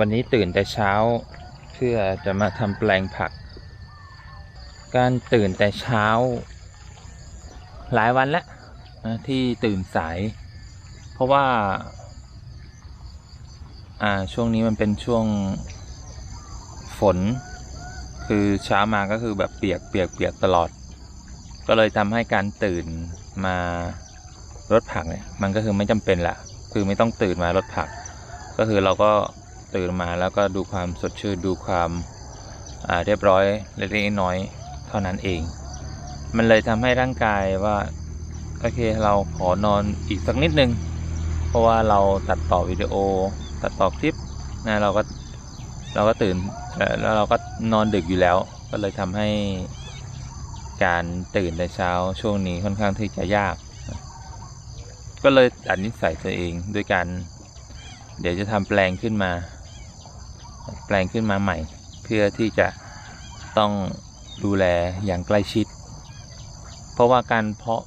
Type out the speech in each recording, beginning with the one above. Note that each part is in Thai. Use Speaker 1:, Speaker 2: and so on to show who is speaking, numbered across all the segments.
Speaker 1: วันนี้ตื่นแต่เช้าเพื่อจะมาทำแปลงผัก การตื่นแต่เช้า หลายวันแล้วนะที่ตื่นสาย เพราะว่า อ่าช่วงนี้มันเป็นช่วงฝน คือเช้ามาก็คือแบบเปียกเปียกเปียกตลอด ก็เลยทำให้การตื่นมารดผักเนี่ยมันก็คือไม่จำเป็นละคือไม่ต้องตื่นมารดผัก ก็คือเราก็ ตื่นมาแล้วก็ดูความสดชื่นดูความาเรียบร้อยเล็กๆน้อยๆเท่านั้นเอง มันเลยทำให้ร่างกายว่าโอเคเราขอนอนอีกสักนิดนึง เพราะว่าเราตัดต่อวิดีโอ ตัดต่อคลิปนะเราก็เราก็ตื่นแล้วเราก็นอนดึกอยู่แล้ว ก็เลยทำให้การตื่นในเช้าช่วงนี้ค่อนข้างที่จะยาก ก็เลยอัดนิสัยตัวเองด้วยการเดี๋ยวจะทำแปลงขึ้นมา แปลงขึ้นมาใหม่ เพื่อที่จะต้องดูแลอย่างใกล้ชิด เพราะว่าการเพาะ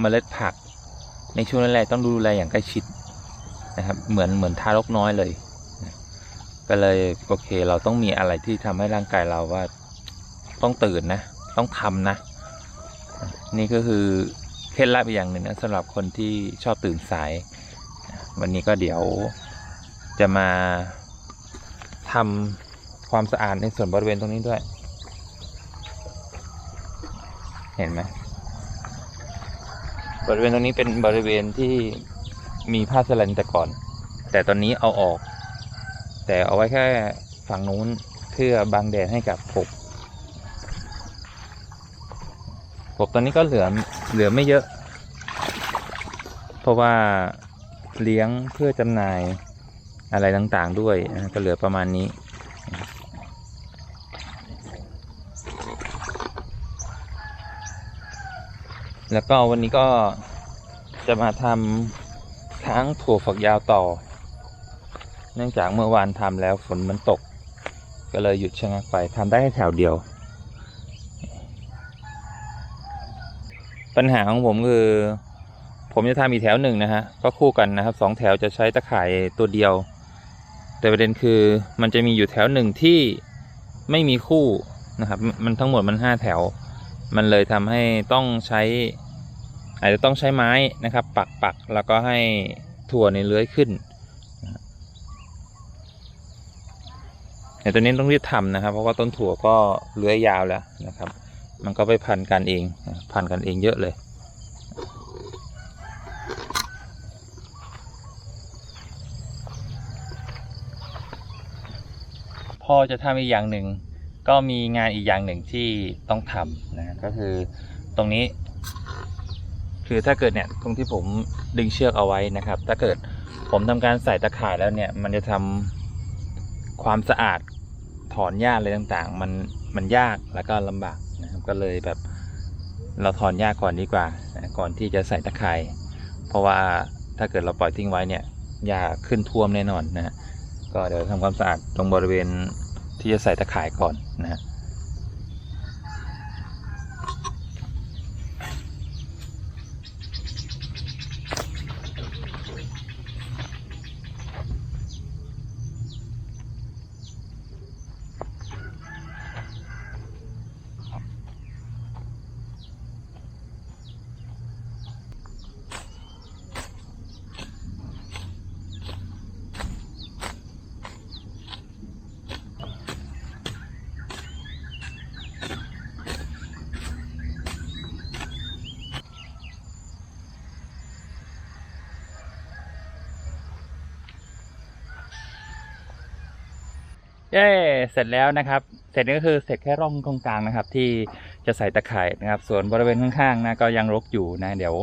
Speaker 1: เมล็ดผักในช่วงแรกต้องดูแลอย่างใกล้ชิดนะครับ เหมือนเหมือนทารกน้อยเลย ก็เลยโอเคเราต้องมีอะไรที่ทำให้ร่างกายเราว่าต้องตื่นนะ ต้องทำนะ นี่ก็คือเคล็ดลับอีกอย่างหนึ่งนะสำหรับคนที่ชอบตื่นสาย วันนี้ก็เดี๋ยวจะมา ทำความสะอาดในส่วนบริเวณตรงนี้ด้วย เห็นไหมบริเวณตรงนี้เป็นบริเวณที่มีผ้าสแลนแต่ก่อน แต่ตอนนี้เอาออก แต่เอาไว้แค่ฝั่งนู้นเพื่อบังแดดให้กับกบกบตอนนี้ก็เหลือเหลือไม่เยอะ เพราะว่าเลี้ยงเพื่อจำหน่าย อะไรต่างๆด้วยก็เหลือประมาณนี้ แล้วก็วันนี้ก็จะมาทำค้างถั่วฝักยาวต่อ เนื่องจากเมื่อวานทำแล้วฝนมันตก ก็เลยหยุดชะงักไปทำได้แค่แถวเดียว ปัญหาของผมคือผมจะทำอีกแถวหนึ่งนะฮะ ก็คู่กันนะครับสองแถวจะใช้ตะข่ายตัวเดียว แต่ประเด็นคือมันจะมีอยู่แถวหนึ่งที่ไม่มีคู่นะครับ มันทั้งหมดมันห้าแถว มันเลยทำให้ต้องใช้ อาจจะต้องใช้ไม้นะครับ ปักปักแล้วก็ให้ถั่วในเลื้อยขึ้นแต่ตัวนี้ต้องรีบทำนะครับ เพราะว่าต้นถั่วก็เลื้อยยาวแล้วนะครับ มันก็ไปพันกันเอง พันกันเองเยอะเลย พ่อจะทำอีกอย่างหนึ่ง ก็มีงานอีกอย่างหนึ่งที่ต้องทำนะก็คือตรงนี้ คือถ้าเกิดเนี่ยตรงที่ผมดึงเชือกเอาไว้นะครับ ถ้าเกิดผมทำการใส่ตะข่ายแล้วเนี่ย มันจะทำความสะอาดถอนหญ้าอะไรต่างๆ มันมันยากแล้วก็ลำบากนะครับ ก็เลยแบบเราถอนหญ้าก่อนดีกว่านะก่อนที่จะใส่ตะข่าย เพราะว่าถ้าเกิดเราปล่อยทิ้งไว้เนี่ยหญ้าขึ้นท่วมแน่นอนนะฮะก็เดี๋ยวทำความสะอาดตรงบริเวณ ที่จะใส่ตะข่ายก่อน เย้เสร็จแล้วนะครับ เสร็จนี่ก็คือเสร็จแค่ร่องตรงกลางนะครับ ที่จะใส่ตะข่ายนะครับ ส่วนบริเวณข้างๆนะก็ยังรกอยู่นะเดี๋ยว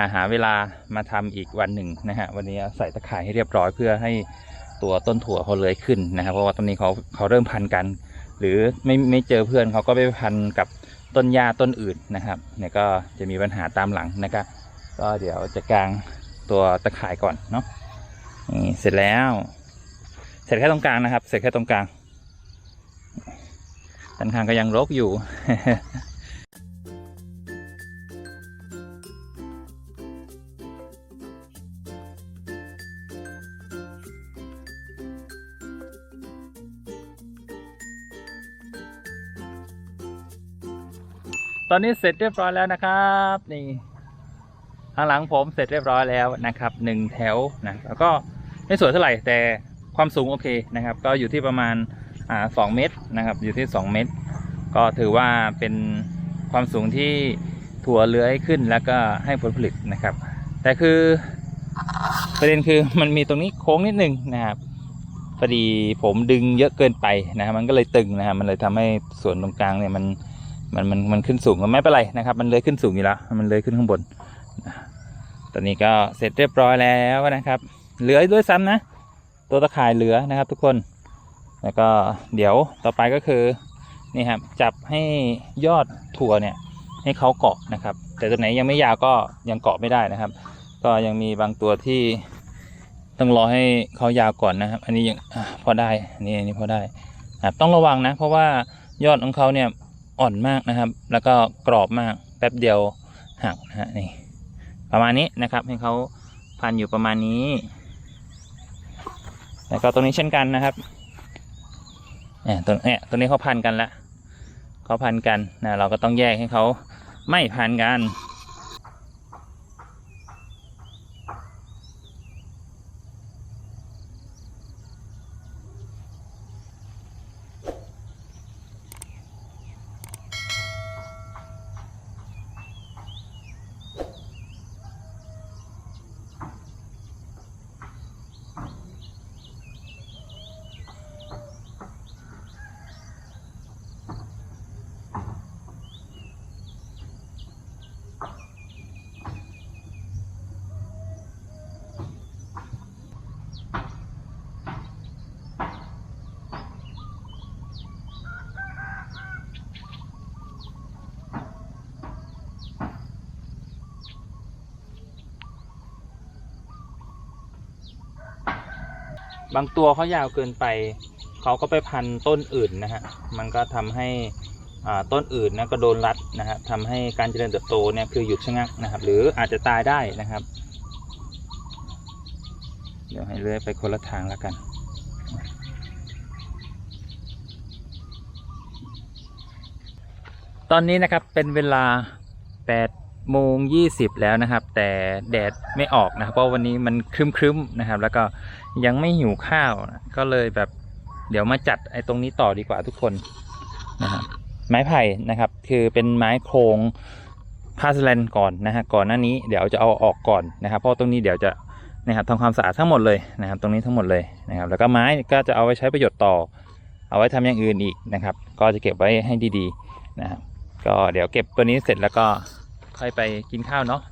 Speaker 1: าหาเวลามาทำอีกวันหนึ่งนะฮะวันนี้ใส่ตะข่ายให้เรียบร้อยเพื่อให้ตัวต้นถั่วเขาเลื้อยขึ้นนะครับเพราะว่าตอนนี้เขาเขาเริ่มพันกัน หรือไม่ไม่เจอเพื่อนเขาก็ไปพันกับต้นหญ้าต้นอื่นนะครับเนี่ยก็จะมีปัญหาตามหลังนะครับ ก็เดี๋ยวจะกางตัวตะข่ายก่อนเนาะนี่เสร็จแล้ว ร็จแค่ตรงกลางนะครับ เสร็จแค่ตรงกลางด้านข้างก็ยังรกอยู่ตอนนี้เสร็จเรียบร้อยแล้วนะครับนี่ข้างหลังผมเสร็จเรียบร้อยแล้วนะครับหนึ่งแถวนะแล้วก็ไม่สวยเท่าไหร่แต่ ความสูงโอเคนะครับ ก็อยู่ที่ประมาณอ่าสองเมตรนะครับ อยู่ที่สองเมตร ก็ถือว่าเป็นความสูงที่ถั่วเลื้อยขึ้นแล้วก็ให้ผลผลิตนะครับ แต่คือประเด็นคือมันมีตรงนี้โค้งนิดนึงนะครับพอดีผมดึงเยอะเกินไปนะครับมันก็เลยตึงนะครับมันเลยทำให้ส่วนตรงกลางเนี่ยมันมันมันมันขึ้นสูงก็ไม่เป็นไรนะครับ มันเลยขึ้นสูงอยู่แล้ว มันเลยขึ้นข้างบน ตอนนี้ก็เสร็จเรียบร้อยแล้วนะครับ เหลือด้วยซ้ำนะ ตัวตะข่ายเหลือนะครับทุกคน แล้วก็เดี๋ยวต่อไปก็คือนี่ครับจับให้ยอดถั่วเนี่ยให้เขาเกาะนะครับ แต่ตัวไหนยังไม่ยาวก็ยังเกาะไม่ได้นะครับ ก็ยังมีบางตัวที่ต้องรอให้เขายาวก่อนนะครับ อันนี้ยังอพอได้อันนี้อันนี้พอได้ครับต้องระวังนะ เพราะว่ายอดของเขาเนี่ยอ่อนมากนะครับ แล้วก็กรอบมากแป๊บเดียวหักนะฮะนี่ประมาณนี้นะครับ ให้เขาพันอยู่ประมาณนี้ แล้วก็ตรงนี้เช่นกันนะครับเนี่ยตัวเนี่ยตัวนี้เขาพันกันละเขาพันกันนะเราก็ต้องแยกให้เขาไม่พันกัน บางตัวเขายาวเกินไป เขาก็ไปพันต้นอื่นนะฮะ มันก็ทำให้ต้นอื่นนะก็โดนรัดนะฮะทำให้การเจริญเติบโตเนี่ยคือหยุดชะงักนะครับ หรืออาจจะตายได้นะครับ เดี๋ยวให้เลื่อยไปคนละทางแล้วกัน ตอนนี้นะครับเป็นเวลา8 โมง 20 แล้วนะครับ แต่แดดไม่ออกนะครับเพราะวันนี้มันครึ้มๆนะครับ แล้วก็ยังไม่หิวข้าวนะก็เลยแบบเดี๋ยวมาจัดไอ้ตรงนี้ต่อดีกว่าทุกคนนะครับไม้ไผ่นะครับ คือเป็นไม้โครงพาสแลนก่อนนะฮะก่อนหน้านี้เดี๋ยวจะเอาออกก่อนนะครับ เพราะตรงนี้เดี๋ยวจะนะครับทำความสะอาดทั้งหมดเลยนะครับ ตรงนี้ทั้งหมดเลยนะครับ แล้วก็ไม้ก็จะเอาไว้ใช้ประโยชน์ต่อ เอาไว้ทำอย่างอื่นอีกนะครับ ก็จะเก็บไว้ให้ดีๆนะครับก็เดี๋ยวเก็บตัวนี้เสร็จแล้วก็ ค่อยไปกินข้าวเนาะ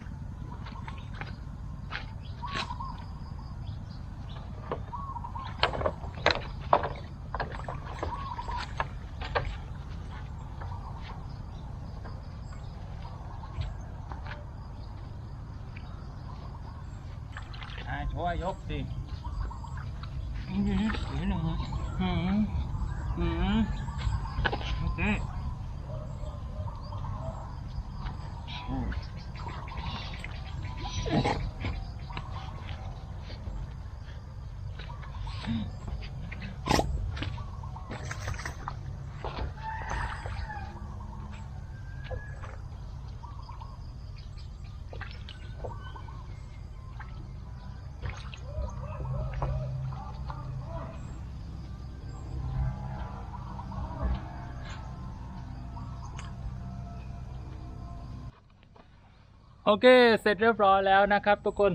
Speaker 1: ช่วยยกสิอืมอืมอืมอืมโอเค Okay. โอเค เสร็จเรียบร้อยแล้วนะครับ ทุกคน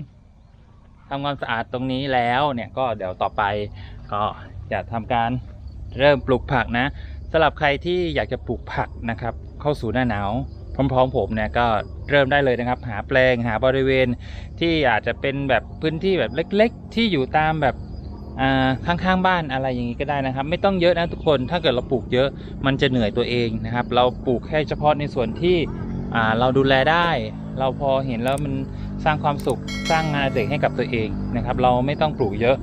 Speaker 1: ทำความสะอาดตรงนี้แล้วเนี่ยก็เดี๋ยวต่อไปก็จะทำการเริ่มปลูกผักนะสำหรับใครที่อยากจะปลูกผักนะครับ เข้าสู่หน้าหนาวพร้อมๆผมเนี่ยก็เริ่มได้เลยนะครับ หาแปลงหาบริเวณที่อาจจะเป็นแบบพื้นที่แบบเล็ก ๆ ที่อยู่ตามแบบอ่าข้างๆบ้านอะไรอย่างนี้ก็ได้นะครับ ไม่ต้องเยอะนะทุกคนถ้าเกิดเราปลูกเยอะมันจะเหนื่อยตัวเองนะครับ เราปลูกแค่เฉพาะในส่วนที่อ่าเราดูแลได้ เราพอเห็นแล้วมันสร้างความสุขสร้างงานอดิเรกให้กับตัวเองนะครับ เราไม่ต้องปลูกเยอะ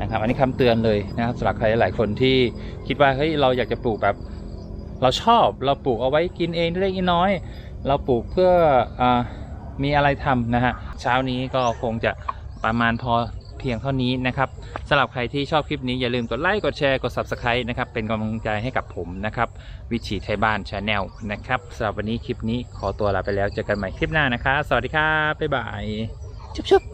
Speaker 1: นะครับ อันนี้คำเตือนเลยนะครับสำหรับใครหลายคนที่คิดว่าเฮ้ยเราอยากจะปลูกแบบ เราชอบเราปลูกเอาไว้กินเองเล็กน้อย เราปลูกเพื่ออมีอะไรทำนะฮะเช้านี้ก็คงจะประมาณพอ เพียงเท่านี้นะครับสำหรับใครที่ชอบคลิปนี้อย่าลืมกดไลค์กดแชร์กด subscribe นะครับเป็นกำลังใจให้กับผมนะครับวิถีไทยบ้านชาแนลนะครับสำหรับวันนี้คลิปนี้ขอตัวลาไปแล้วเจอกันใหม่คลิปหน้านะคะสวัสดีครับบ๊ายบายชุบชุบ